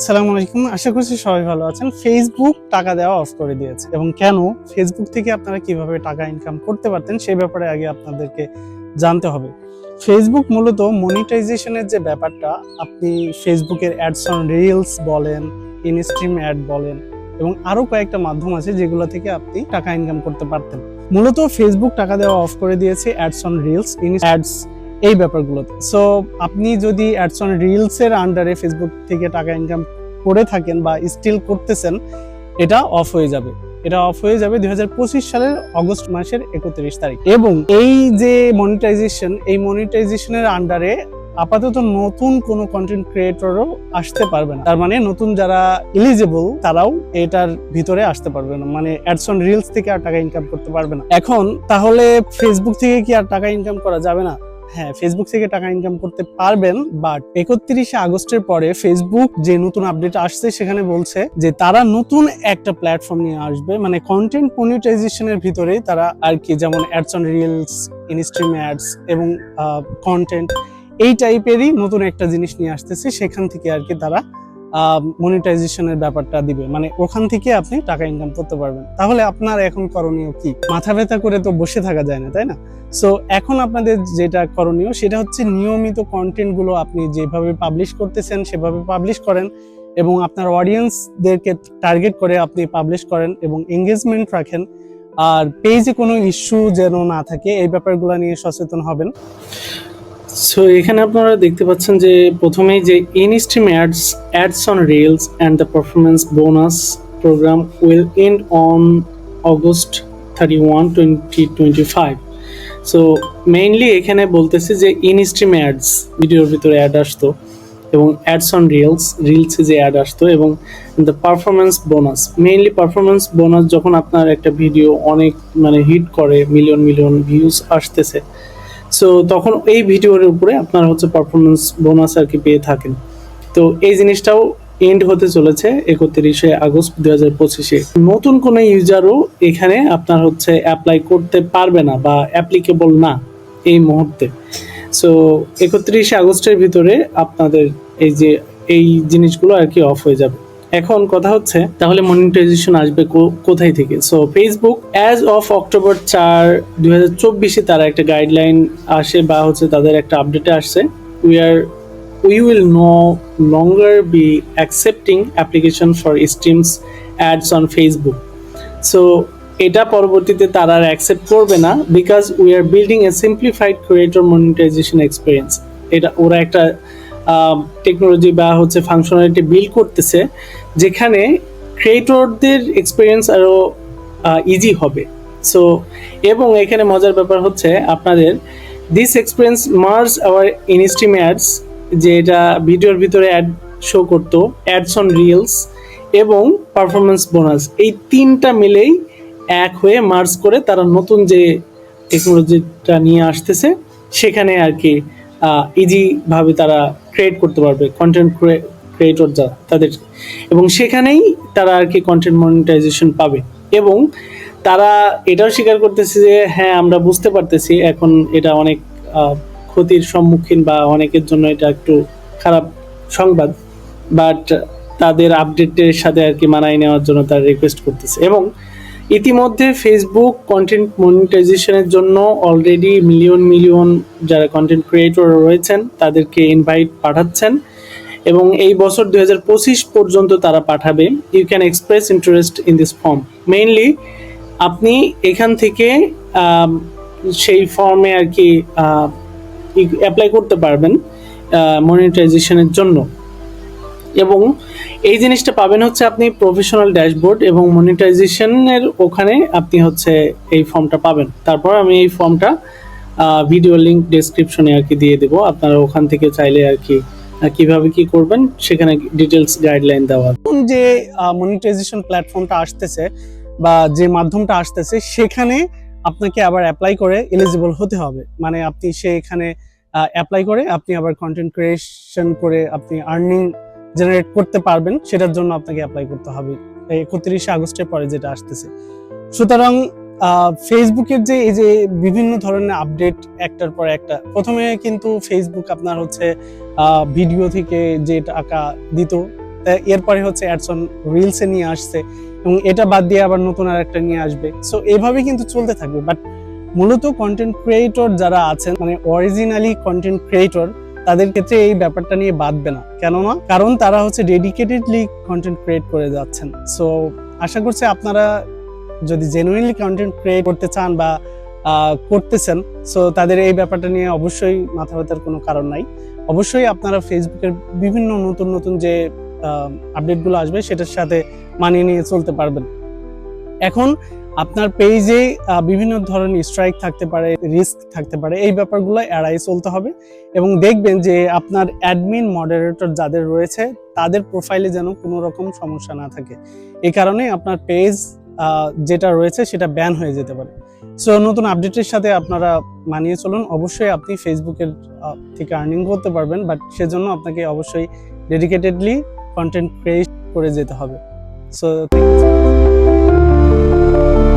আসসালামু আলাইকুম। আশা করছি সবাই ভালো আছেন। ফেসবুক টাকা দেওয়া অফ করে দিয়েছে। এবং কেন? ফেসবুক থেকে আপনারা কীভাবে টাকা ইনকাম করতে পারতেন ব্যাপারে আগে আপনাদেরকে জানতে হবে। ফেসবুক মূলত মনিটাইজেশনের যে ব্যাপারটা, আপনি ফেসবুকের অ্যাডস অন রিলস বলেন ইনস্ট্রিম অ্যাড বলেন, এবং আরও কয়েকটা মাধ্যম আছে যেগুলো থেকে আপনি টাকা ইনকাম করতে পারতেন। মূলত ফেসবুক টাকা দেওয়া অফ করে দিয়েছে ads on reels in ads এই ব্যাপারগুলোতে। সো আপনি যদি অ্যাডস অন রিলস এর আন্ডারে ফেসবুক থেকে টাকা ইনকাম করে থাকেন বা স্টিল করতেছেন, এটা অফ হয়ে যাবে। এটা অফ হয়ে যাবে দুই সালের অগস্ট মাসের একত্রিশ তারিখ। এবং এই যে মনিটাইজেশন এই মনিটাইজেশনের আন্ডারে আপাতত নতুন কোনো কন্টেন্ট ক্রিয়েটরও আসতে পারবে না। তার মানে নতুন যারা এলিজিবল তারাও এটার ভিতরে আসতে পারবে না। মানে অ্যাডস অন রিলস থেকে আর টাকা ইনকাম করতে পারবে না। এখন তাহলে ফেসবুক থেকে কি আর টাকা ইনকাম করা যাবে না? হ্যাঁ ফেসবুক থেকে টাকা ইনকাম করতে পারবেন বাট একত্রিশে আগস্টের পরে ফেসবুক যে নতুন আপডেট আসছে সেখানে বলছে যে তারা নতুন একটা প্ল্যাটফর্ম নিয়ে আসবে মানে কন্টেন্ট মনিটাইজেশনের ভিতরে তারা আর কি, যেমন ads on reels instream ads এবং কন্টেন্ট এই টাইপেরই নতুন একটা জিনিস নিয়ে আসতেছে, সেখান থেকে আর কি তারা মনিটাইজেশনের ব্যাপারটা দিবে। মানে ওখান থেকে আপনি টাকা ইনকাম করতে পারবেন। তাহলে আপনার এখন করণীয় কি? মাথা ব্যথা করে তো বসে থাকা যায় না, তাই না? সো এখন আপনাদের যেটা করণীয় সেটা হচ্ছে নিয়মিত কন্টেন্টগুলো আপনি যেভাবে পাবলিশ করতেছেন সেভাবে পাবলিশ করেন এবং আপনার অডিয়েন্সদেরকে টার্গেট করে আপনি পাবলিশ করেন এবং এঙ্গেজমেন্ট রাখেন। আর পেজে কোনো ইস্যু যেন না থাকে, এই ব্যাপারগুলো নিয়ে সচেতন হবেন। সো এখানে আপনারা দেখতে পাচ্ছেন যে প্রথমেই যে instream ads ads on reels and the performance bonus program will end on August thirty one twenty twenty five so mainly এখানে বলতেছে যে ইনস্ট্রিম অ্যাডস ভিডিওর ভিতরে অ্যাড আসতো এবং অ্যাডস অন রিলস রিলসে যে অ্যাড আসতো এবং the performance bonus mainly performance bonus যখন আপনার একটা ভিডিও অনেক মানে হিট করে মিলিয়ন মিলিয়ন ভিউজ আসতেছে সো তখন এই ভিডিওর উপরে আপনার হচ্ছে পারফরমেন্স বোনাস আর কি পেয়ে থাকেন। তো এই জিনিসটাও এন্ড হতে চলেছে একত্রিশে আগস্ট দু হাজার পঁচিশে। নতুন কোনো ইউজারও এখানে আপনার হচ্ছে অ্যাপ্লাই করতে পারবে না বা অ্যাপ্লিকেবল না এই মুহূর্তে। সো একত্রিশে আগস্টের ভিতরে আপনাদের এই যে, এই জিনিসগুলো আর কি অফ হয়ে যাবে। এখন কথা হচ্ছে, তাহলে মনিটাইজেশন আসবে কোথায় থেকে? So Facebook as of October চার দুই হাজার চব্বিশে তারা একটা গাইডলাইন আসে বা হচ্ছে তাদের একটা আপডেটে আসছে। We are we will no longer be accepting application for streams, ads on Facebook. So, এটা পরবর্তীতে তারা আর অ্যাকসেপ্ট করবে না because we are building a simplified creator monetization experience এটা ওরা একটা টেকনোলজি বা হচ্ছে ফাংশনালিটি বিল্ড করতেছে, যেখানে ক্রিয়েটরদের এক্সপিরিয়েন্স আরও ইজি হবে। সো এবং এখানে মজার ব্যাপার হচ্ছে আপনাদের this experience merges our instream ads যে এটা ভিডিওর ভিতরে অ্যাড শো করতো অ্যাডস অন রিলস এবং পারফরমেন্স বোনাস এই তিনটা মিলেই এক হয়ে মার্জ করে তারা নতুন যে টেকনোলজিটা নিয়ে আসতেছে, সেখানে আর কি ইজিভাবে তারা ক্রিয়েট করতে পারবে কন্টেন্ট ক্রিয়েটর যারা তাদের। এবং সেখানেই তারা আর কি কন্টেন্ট মনিটাইজেশন পাবে। এবং তারা এটাও স্বীকার করতেছে যে হ্যাঁ আমরা বুঝতে পারতেছি, এখন এটা অনেক ক্ষতির সম্মুখীন বা অনেকের জন্য এটা একটু খারাপ সংবাদ। বাট তাদের আপডেটের সাথে আর কি মানায় নেওয়ার জন্য তারা রিকোয়েস্ট করতেছে। এবং ইতিমধ্যে ফেসবুক কন্টেন্ট মনিটাইজেশনের জন্য অলরেডি মিলিয়ন মিলিয়ন যারা কন্টেন্ট ক্রিয়েটর রয়েছেন, তাদেরকে ইনভাইট পাঠাচ্ছেন। এবং এই বছর দু হাজার পঁচিশ পর্যন্ত তারা পাঠাবে। You can express interest in this form mainly আপনি এখান থেকে সেই ফর্মে আর কি অ্যাপ্লাই করতে পারবেন মনিটাইজেশনের জন্য। এবং এই জিনিসটা পাবেন হচ্ছে আপনি প্রফেশনাল ড্যাশবোর্ড এবং মনিটাইজেশনের ওখানে আপনি হচ্ছে এই ফর্মটা পাবেন। তারপর আমি এই ফর্মটা ভিডিও লিঙ্ক ডেসক্রিপশনে আর কি দিয়ে দেবো। আপনারা ওখান থেকে চাইলে আর কি কীভাবে কি করবেন সেখানে ডিটেলস গাইডলাইন দেওয়া। যে মনিটাইজেশন প্ল্যাটফর্মটা আসতেছে বা যে মাধ্যমটা আসতেছে, সেখানে আপনাকে আবার অ্যাপ্লাই করে এলিজিবল হতে হবে। মানে আপনি সেখানে অ্যাপ্লাই করে আপনি আবার কন্টেন্ট ক্রিয়েশন করে আপনি আর্নিং জেনারেট করতে পারবেন, সেটার জন্য আপনাকে অ্যাপ্লাই করতে হবে। একত্রিশে আগস্টের পরে যেটা আসতেছে। সুতরাং ফেসবুকের যে, এই যে বিভিন্ন ধরনের আপডেট একটার পর একটা, প্রথমে কিন্তু ফেসবুক আপনার হচ্ছে ভিডিও থেকে যে টাকা দিত এরপরে হচ্ছে অ্যাডসন রিলসে নিয়ে আসছে, এবং এটা বাদ দিয়ে আবার নতুন আর একটা নিয়ে আসবে। সো এইভাবে কিন্তু চলতে থাকবে বাট মূলত কন্টেন্ট ক্রিয়েটর যারা আছেন মানে অরিজিনালি কন্টেন্ট ক্রিয়েটর তাদের ক্ষেত্রে এই ব্যাপারটা নিয়ে বাঁধবে না। কেননা? কারণ তারা হচ্ছে ডেডিকেটেডলি কন্টেন্ট ক্রিয়েট করে যাচ্ছেন। সো আশা করছি আপনারা যদি জেনুইনলি কন্টেন্ট ক্রিয়েট করতে চান বা করতেছেন সো তাদের এই ব্যাপারটা নিয়ে অবশ্যই মাথা ব্যথার কোনো কারণ নাই। অবশ্যই আপনারা ফেসবুকের বিভিন্ন নতুন নতুন যে আপডেটগুলো আসবে, সেটার সাথে মানিয়ে নিয়ে চলতে পারবেন। এখন আপনার পেজে বিভিন্ন ধরনের স্ট্রাইক থাকতে পারে রিস্ক থাকতে পারে, এই ব্যাপারগুলো এড়াই চলতে হবে এবং দেখবেন যে আপনার অ্যাডমিন মডারেটর যাদের রয়েছে, তাদের প্রোফাইলে যেন কোনো রকম সমস্যা না থাকে। এই কারণে আপনার পেজ যেটা রয়েছে সেটা ব্যান হয়ে যেতে পারে। সো নতুন আপডেটের সাথে আপনারা মানিয়ে চলুন। অবশ্যই আপনি ফেসবুকের থেকে আর্নিং করতে পারবেন বাট সেজন্য আপনাকে অবশ্যই ডেডিকেটেডলি কন্টেন্ট ক্রিয়েট করে যেতে হবে। So Thank you.